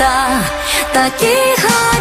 Таких такі гарні.